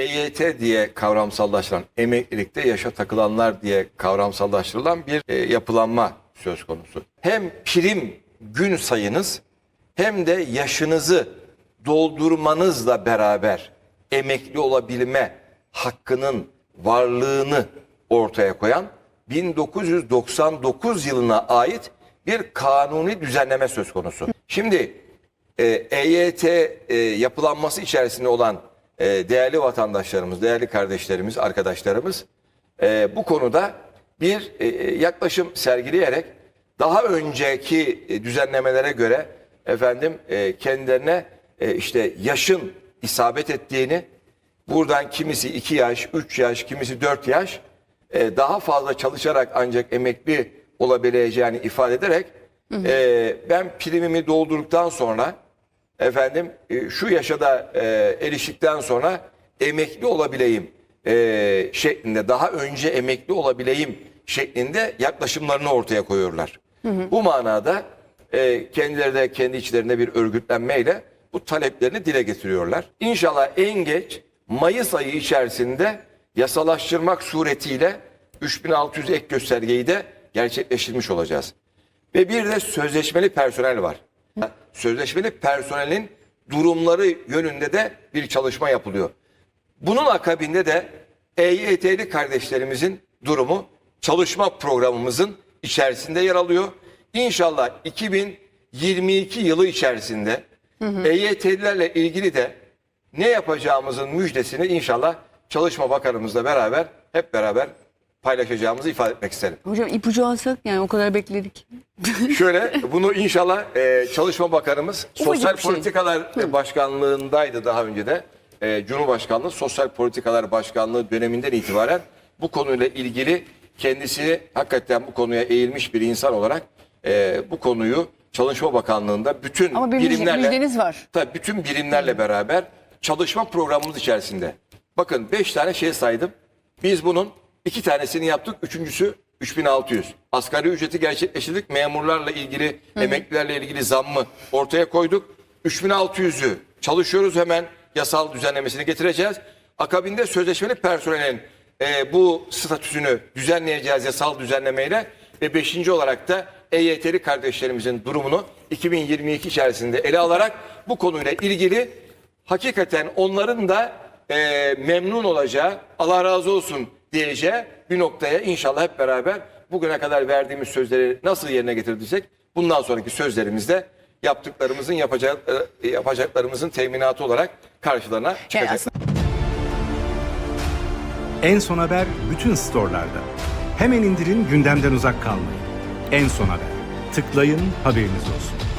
EYT diye kavramsallaştırılan, emeklilikte yaşa takılanlar diye kavramsallaştırılan bir e, yapılanma söz konusu. Hem prim gün sayınız hem de yaşınızı doldurmanızla beraber emekli olabilme hakkının varlığını ortaya koyan 1999 yılına ait bir kanuni düzenleme söz konusu. Şimdi e, EYT e, yapılanması içerisinde olan e, değerli vatandaşlarımız, değerli kardeşlerimiz, arkadaşlarımız e, bu konuda bir e, yaklaşım sergileyerek daha önceki e, düzenlemelere göre efendim e, kendilerine e, işte yaşın isabet ettiğini, buradan kimisi 2 yaş, 3 yaş, kimisi 4 yaş e, daha fazla çalışarak ancak emekli olabileceğini ifade ederek e, ben primimi doldurduktan sonra efendim e, şu yaşa da e, eriştikten sonra emekli olabileyim e, şeklinde daha önce emekli olabileyim şeklinde yaklaşımlarını ortaya koyuyorlar. Bu manada kendileri de kendi içlerinde bir örgütlenmeyle bu taleplerini dile getiriyorlar. İnşallah en geç Mayıs ayı içerisinde yasalaştırmak suretiyle 3600 ek göstergeyi de gerçekleştirmiş olacağız. Ve bir de sözleşmeli personel var. Sözleşmeli personelin durumları yönünde de bir çalışma yapılıyor. Bunun akabinde de EYT'li kardeşlerimizin durumu çalışma programımızın içerisinde yer alıyor. İnşallah 2022 yılı içerisinde EYT'lilerle ilgili de ne yapacağımızın müjdesini inşallah Çalışma Bakanımızla beraber hep beraber paylaşacağımızı ifade etmek isterim. Hocam ipucu alsak yani o kadar bekledik. Şöyle bunu inşallah e, Çalışma Bakanımız Sosyal şey. Politikalar Başkanlığındaydı daha önce de. E, Cumhurbaşkanlığı Sosyal Politikalar Başkanlığı döneminden itibaren bu konuyla ilgili kendisi hakikaten bu konuya eğilmiş bir insan olarak e, bu konuyu Çalışma Bakanlığı'nda bütün Ama bir birimlerle müjdeniz var. Tabii bütün birimlerle beraber çalışma programımız içerisinde. Bakın 5 tane şey saydım. Biz bunun iki tanesini yaptık. Üçüncüsü 3600. Asgari ücreti gerçekleştirdik. Memurlarla ilgili, emeklilerle ilgili zammı ortaya koyduk. 3600'ü çalışıyoruz hemen yasal düzenlemesini getireceğiz. Akabinde sözleşmeli personelin e, bu statüsünü düzenleyeceğiz yasal düzenlemeyle. Ve beşinci olarak da EYT'li kardeşlerimizin durumunu 2022 içerisinde ele alarak bu konuyla ilgili hakikaten onların da e, memnun olacağı, Allah razı olsun diyeceği bir noktaya inşallah hep beraber bugüne kadar verdiğimiz sözleri nasıl yerine getirdiysek bundan sonraki sözlerimizde yaptıklarımızın yapacak, e, yapacaklarımızın teminatı olarak karşılarına Yani çıkacak. En Son Haber bütün storelarda. Hemen indirin gündemden uzak kalmayın. En Son Haber. Tıklayın haberiniz olsun.